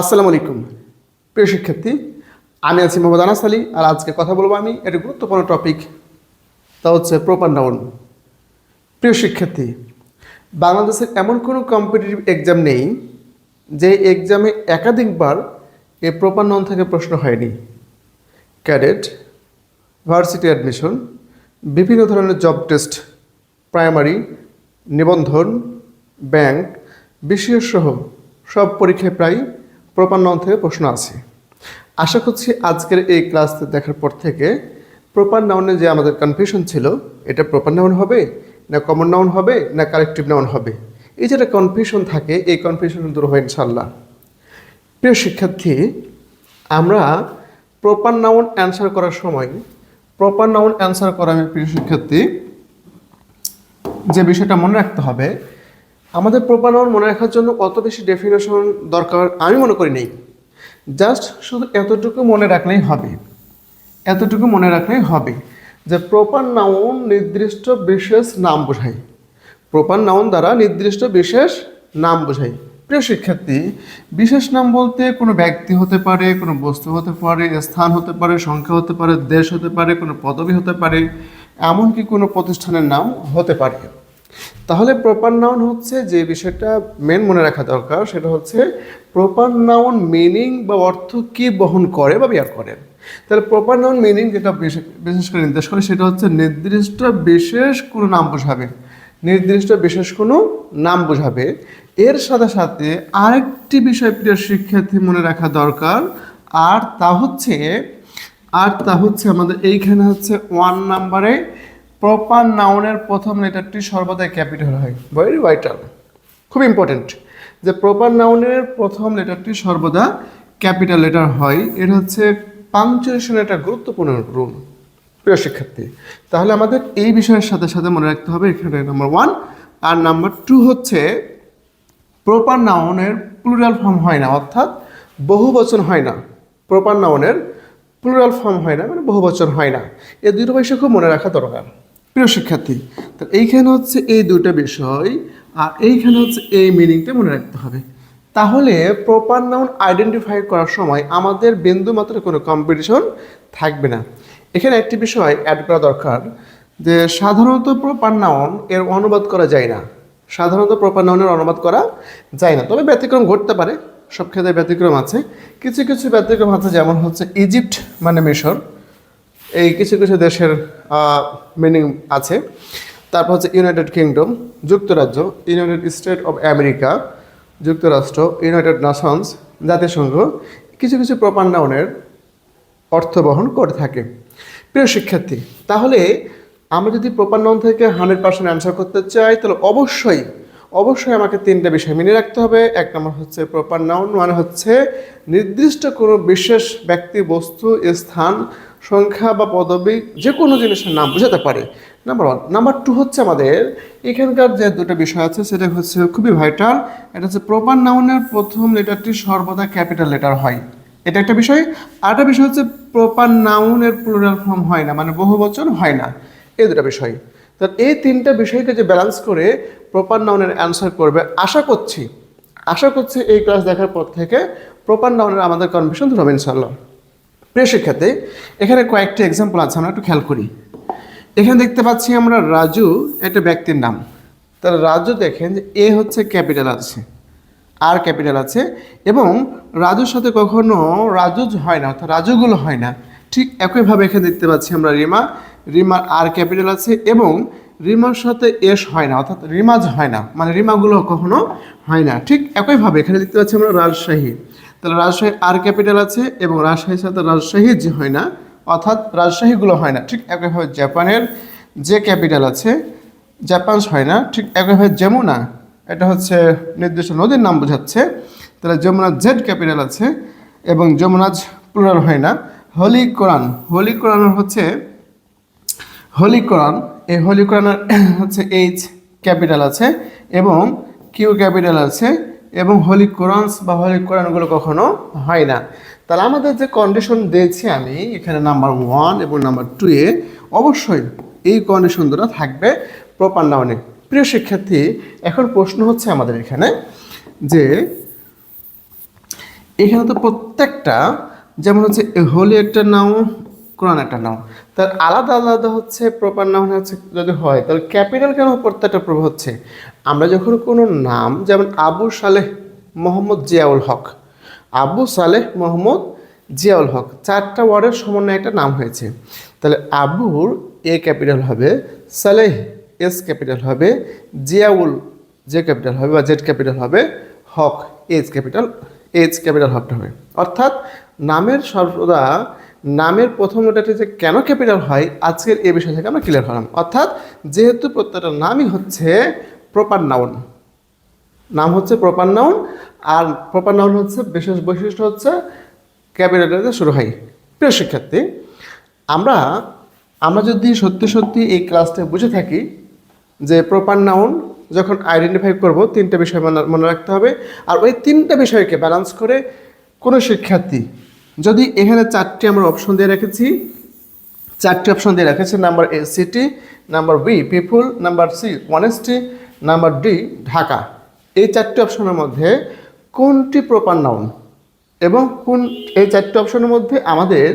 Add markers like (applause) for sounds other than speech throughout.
আসসালামু আলাইকুম। প্রিয় শিক্ষার্থী, আমি আছি মোহাম্মদ আনাস আলী আর আজকে কথা বলব আমি একটা গুরুত্বপূর্ণ টপিক তা হচ্ছে প্রপার নাউন প্রিয় শিক্ষার্থী, বাংলাদেশের এমন কোনো কম্পিটিটিভ এক্সাম নেই যে এক্সামে একাধিকবার এই প্রপার নাউন থেকে প্রশ্ন হয়নি। ক্যাডেট ভার্সিটি অ্যাডমিশন বিভিন্ন ধরনের জব টেস্ট প্রাইমারি নিবন্ধন ব্যাংক বিশেষ সহ সব পরীক্ষায় প্রায় প্রপার নাউন থেকে প্রশ্ন আছে। আশা করছি আজকের এই ক্লাস দেখার পর থেকে প্রপার নাউনে যে আমাদের কনফিউশন ছিল, এটা প্রপার নাউন হবে, না কমন নাউন হবে, না কালেকটিভ নাউন হবে। এই যেটা কনফিউশন থাকে, এই কনফিউশন দূর হয় ইনশাল্লাহ প্রিয় শিক্ষার্থী, আমরা প্রপার নাউন অ্যান্সার করার সময় প্রপার নাউন অ্যান্সার করা প্রিয় শিক্ষার্থী, যে বিষয়টা মনে রাখতে হবে আমাদের প্রপার নাউন মনে রাখার জন্য অত বেশি ডেফিনেশন দরকার আমি মনে করি নেই। জাস্ট শুধু এতটুকু মনে রাখলেই হবে। এতটুকু মনে রাখলেই হবে যে প্রপার নাউন নির্দিষ্ট বিশেষ নাম বোঝায়। প্রপার নাউন দ্বারা নির্দিষ্ট বিশেষ নাম বোঝায়। প্রিয় শিক্ষার্থী, বিশেষ নাম বলতে কোনো ব্যক্তি হতে পারে, কোনো বস্তু হতে পারে, স্থান হতে পারে, সংখ্যা হতে পারে, দেশ হতে পারে, কোনো পদবি হতে পারে, এমনকি কোনো প্রতিষ্ঠানের নাম হতে পারে। তাহলে প্রপার নাউন হচ্ছে যে বিষয়টা মেন মনে রাখা দরকার, সেটা হচ্ছে প্রপার নাউন মিনিং বা অর্থ কি বহন করে বা বিয়ার করে। তাহলে প্রপার নাউন মিনিং যেটা বিশেষ- করে নির্দেশ করে, সেটা হচ্ছে নির্দিষ্ট বিশেষ কোনো নাম বোঝাবে। নির্দিষ্ট বিশেষ কোনো নাম বোঝাবে। এর সাথে সাথে আরেকটি বিষয় প্রিয় শিক্ষার্থী মনে রাখা দরকার, আর তা হচ্ছে, আর তা হচ্ছে আমাদের এইখানে হচ্ছে ওয়ান নাম্বারে প্রপার নাউনের প্রথম লেটারটি সর্বদাই ক্যাপিটাল হয়। ভেরি ভাইটাল খুব ইম্পর্টেন্ট যে প্রপার নাউনের প্রথম লেটারটি সর্বদা ক্যাপিটাল লেটার হয়। এটা হচ্ছে পাংচুয়েশনের একটা গুরুত্বপূর্ণ রুল প্রিয় শিক্ষার্থী, তাহলে আমাদের এই বিষয়ের সাথে সাথে মনে রাখতে হবে, এখানে নাম্বার ওয়ান আর নাম্বার টু হচ্ছে প্রপার নাউনের প্লুরাল ফর্ম হয় না, অর্থাৎ বহু বচন হয় না। প্রপার নাউনের প্লুরাল ফর্ম হয় না মানে বহু বচন হয় না। এই দুটো বিষয় খুব মনে রাখা দরকার। প্রিয় শিক্ষার্থী, তো এইখানে হচ্ছে এই দুটো বিষয় আর এইখানে হচ্ছে এই মিনিংটা মনে রাখতে হবে। তাহলে প্রপার নাউন আইডেন্টিফাই করার সময় আমাদের বিন্দু মাত্র কোনো কম্পিটিশন থাকবে না। এখানে একটি বিষয় অ্যাড করা দরকার যে সাধারণত প্রপার নাউন এর অনুবাদ করা যায় না। সাধারণত প্রপার নাউনের অনুবাদ করা যায় না। তবে ব্যতিক্রম ঘটতে পারে, সব ক্ষেত্রে ব্যতিক্রম আছে। কিছু কিছু ব্যতিক্রম আছে যেমন হচ্ছে ইজিপ্ট মানে মিশর। এই কিছু কিছু দেশের মিনিং আছে। তারপর হচ্ছে ইউনাইটেড কিংডম যুক্তরাজ্য ইউনাইটেড স্টেট অফ আমেরিকা যুক্তরাষ্ট্র ইউনাইটেড নেশনস জাতিসংঘ, কিছু কিছু প্রপার নাউনের অর্থ বহন করে থাকে। প্রিয় শিক্ষার্থী, তাহলে আমরা যদি প্রপার নাউন থেকে হান্ড্রেড পার্সেন্ট অ্যান্সার করতে চাই, তাহলে অবশ্যই অবশ্যই আমাকে তিনটা বিষয় মেনে রাখতে হবে। এক নম্বর হচ্ছে প্রপার নাউন মানে হচ্ছে নির্দিষ্ট কোনো বিশেষ ব্যক্তি বস্তু স্থান সংখ্যা বা পদবি যে কোনো জিনিসের নাম বোঝাতে পারে। নাম্বার ওয়ান নাম্বার টু হচ্ছে আমাদের এখানকার যে দুটো বিষয় আছে, সেটা হচ্ছে খুবই ভাইটাল এটা হচ্ছে প্রপার নাউনের প্রথম লেটারটি সর্বদা ক্যাপিটাল লেটার হয়। এটা একটা বিষয়। আরেকটা বিষয় হচ্ছে প্রপার নাউনের প্লুরাল ফর্ম হয় না মানে বহু বচন হয় না। এই দুটো বিষয়। তো এই তিনটা বিষয়কে যে ব্যালেন্স করে প্রপার নাউনের অ্যান্সার করবে, আশা করছি আশা করছি এই ক্লাস দেখার পর থেকে প্রপার নাউনের আমাদের কনফিউশন দূর হবে ইনশাল্লাহ প্রিয় শিক্ষার্থী এখানে কয়েকটি এক্সাম্পল আছে, আমরা একটু খেয়াল করি। এখানে দেখতে পাচ্ছি আমরা রাজু, একটা ব্যক্তির নাম। তাহলে রাজু দেখেন যে এ হচ্ছে ক্যাপিটাল আছে, আর ক্যাপিটাল আছে, এবং রাজুর সাথে কখনো রাজু হয় না, অর্থাৎ রাজুগুলো হয় না। ঠিক একইভাবে এখানে দেখতে পাচ্ছি আমরা রিমা, রিমার আর ক্যাপিটাল আছে, এবং রিমার সাথে এস হয় না, অর্থাৎ রিমাজ হয় না মানে রিমাগুলো কখনো হয় না। ঠিক একইভাবে এখানে দেখতে পাচ্ছি আমরা রাজশাহী। তাহলে রাজশাহী আর ক্যাপিটাল আছে এবং রাজশাহীর সাথে রাজশাহী যে হয় না, অর্থাৎ রাজশাহীগুলো হয় না, ঠিক একইভাবে জাপানের যে ক্যাপিটাল আছে জাপান হয় না, ঠিক একইভাবে যমুনা, এটা হচ্ছে নির্দিষ্ট নদীর নাম বোঝাচ্ছে, তাহলে যমুনা জেড ক্যাপিটাল আছে এবং যমুনাজ প্লুরাল হয় না, হোলি কোরআন হোলি কোরআন হচ্ছে, হোলি কোরআন এই হোলি কোরআনের (clears throat) হচ্ছে এইচ ক্যাপিটাল আছে এবং কিউ ক্যাপিটাল আছে এবং হোলি কোরআনস বা হোলি কোরআনগুলো কখনো হয় না। তাহলে আমাদের যে কন্ডিশন দিয়েছি আমি, এখানে নাম্বার ওয়ান এবং নাম্বার টু এ অবশ্যই এই কন্ডিশন দুটো থাকবে প্রপার নাউনে প্রিয় শিক্ষার্থী, এখন প্রশ্ন হচ্ছে আমাদের এখানে যে এখানে তো প্রত্যেকটা, যেমন হচ্ছে হোলি একটা নাও কোরআন একটা নাম। তার আলাদা আলাদা হচ্ছে প্রপার নাম হচ্ছে যদি হয়, তাহলে ক্যাপিটাল কেন প্রত্যেকটা প্রভাব হচ্ছে? আমরা যখন কোনো নাম, যেমন আবু সালেহ মোহাম্মদ জিয়াউল হক, আবু সালেহ মোহাম্মদ জিয়াউল হক, চারটা ওয়ার্ডের সমন্বয়ে একটা নাম হয়েছে। তাহলে আবুর এ ক্যাপিটাল হবে, সালেহ এস ক্যাপিটাল হবে, জিয়াউল যে ক্যাপিটাল হবে বা জেড ক্যাপিটাল হবে, Haque H capital H capital হকটা হবে। অর্থাৎ নামের সর্বদা নামের প্রথম লেটারটি যে কেন ক্যাপিটাল হয়, আজকের এই বিষয় থেকে আমরা ক্লিয়ার হলাম। অর্থাৎ যেহেতু প্রত্যেকটা নামই হচ্ছে প্রপার নাউন নাম হচ্ছে প্রপার নাউন আর প্রপার নাউন হচ্ছে বিশেষ বৈশিষ্ট্য হচ্ছে ক্যাপিটাল ক্যাপিটালে শুরু হয়। প্রিয় শিক্ষার্থী, আমরা আমরা যদি সত্যি সত্যি এই ক্লাসটা বুঝে থাকি যে প্রপার নাউন যখন আইডেন্টিফাই করব, তিনটা বিষয় মনে রাখতে হবে। আর ওই তিনটা বিষয়কে ব্যালেন্স করে কোনো শিক্ষার্থী যদি এখানে চারটি আমরা অপশন দিয়ে রেখেছি, চারটি অপশন দিয়ে রেখেছে number A city number B people number C honesty number D Dhaka এই চারটি অপশনের মধ্যে কোনটি প্রপার নাউন এবং কোন, এই চারটি অপশনের মধ্যে আমাদের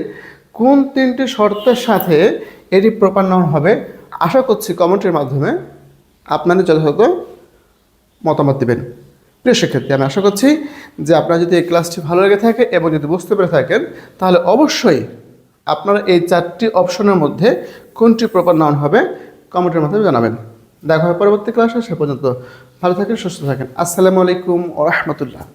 কোন তিনটি শর্তের সাথে এটি প্রপার নাউন হবে? আশা করছি কমেন্টের মাধ্যমে আপনাদের যথাযথ মতামত দেবেন। প্রিয় শিক্ষার্থী, আমি আশা করছি যে আপনারা যদি এই ক্লাসটি ভালো লেগে থাকে এবং যদি বুঝতে পেরে থাকেন, তাহলে অবশ্যই আপনারা এই চারটি অপশনের মধ্যে কোনটি প্রপার নাউন হবে কমেন্টের মাধ্যমে জানাবেন। দেখা হয় পরবর্তী ক্লাসে সে পর্যন্ত ভালো থাকেন, সুস্থ থাকেন। আসসালামু আলাইকুম ও